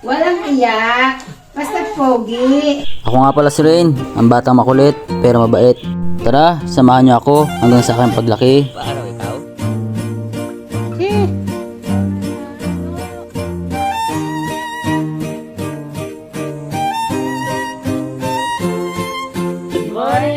Walang iyak. Basta pogi. Ako nga pala si Rain, ang batang makulit pero mabait. Tara, samahan niyo ako hanggang sa aking paglaki. Paano ikaw? Good morning,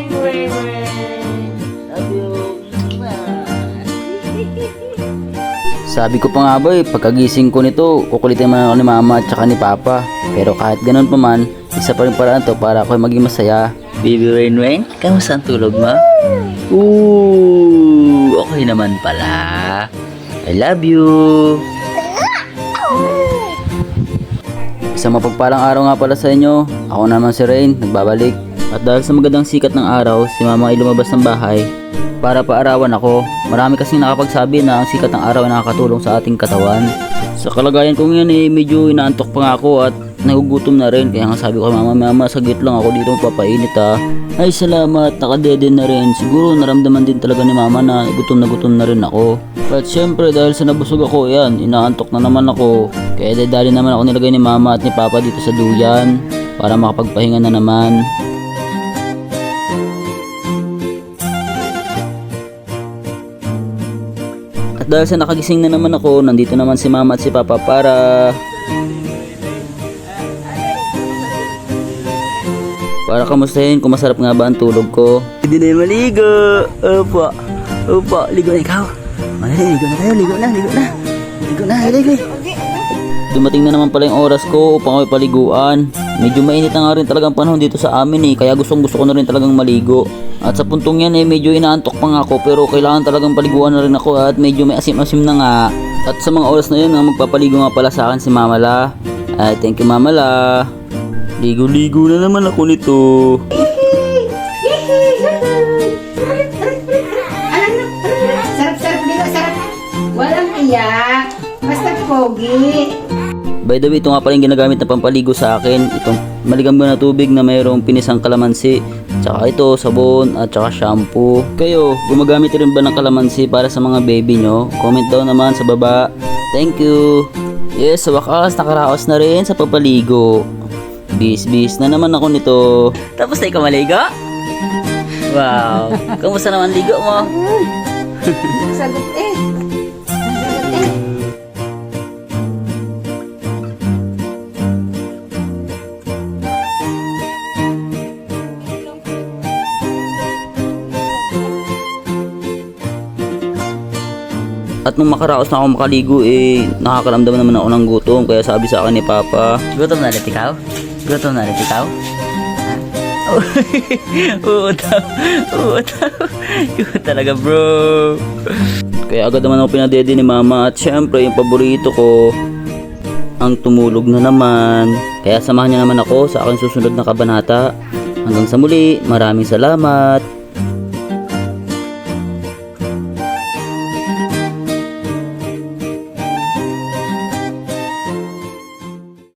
Sabi ko pa nga ba eh, pagkagising ko nito, kukulitin man ako ni mama at saka ni papa. Pero kahit ganun pa man, isa pa rin paraan to para ako maging masaya. Baby Rain, kamusta ang tulog mo? Ooh, okay naman pala. I love you. Isang mapagpalang araw nga pala sa inyo. Ako naman si Rain, nagbabalik. At dahil sa magandang sikat ng araw, si mama ay lumabas ng bahay para paarawan ako. Marami kasing nakapagsabi na ang sikat ng araw ay nakakatulong sa ating katawan. Sa kalagayan kong yan eh, medyo inaantok pa nga ako at nagugutom na rin. Kaya nga sabi ko mama, mama, saglit lang ako dito magpapainit ha. Ay salamat, nakadede na rin. Siguro naramdaman din talaga ni mama na gutom na gutom na rin ako. At syempre dahil sa nabusog ako, yan, inaantok na naman ako. Kaya dahil naman ako nilagay ni mama at ni papa dito sa duyan para makapagpahinga na naman. At dahil sa nakagising na naman ako, nandito naman si mama at si papa para... Para kamustahin kung masarap nga ba ang tulog ko. Hindi na yung maligo. Opo. Opo. Ligo na ikaw. Mali, ligo na tayo. Ligo na, ligo na. Ligo na, ligo. Dumating na naman pala yung oras ko upang ako paliguan. Medyo mainit na nga rin talagang panahon dito sa amin eh, kaya gustong gusto ko na rin talagang maligo. At sa puntong yan eh, medyo inaantok pa nga ako pero kailangan talagang paliguan na rin ako at medyo may asim-asim na nga. At sa mga oras na yun, ang magpapaligo nga pala sa akin si Mama La. Ay, thank you Mama La. Ligo-ligo na naman ako nito. Walang iyak. Basta pogi. By the way, ito nga pala yung ginagamit na pampaligo sa akin. Itong maligambang na tubig na mayroong pinisang kalamansi. Tsaka ito, sabon at tsaka shampoo. Kayo, gumagamit rin ba ng kalamansi para sa mga baby nyo? Comment down naman sa baba. Thank you! Yes, sa wakas, nakaraos na rin sa papaligo. Bis-bis na naman ako nito. Tapos na ikaw maligo? Wow! Kamusta naman ligo mo? Sagot eh. At nung makaraos na ako makaligo, eh, nakakaramdam naman ako ng gutom. Kaya sabi sa akin ni Papa, Gutom na ulit ikaw? Gutom na ulit ikaw? Oo daw. Oo daw. Yun talaga bro. Kaya agad naman ako pinadede ni Mama. At syempre, yung paborito ko, ang tumulog na naman. Kaya samahan niyo naman ako sa aking susunod na kabanata. Hanggang sa muli, maraming salamat.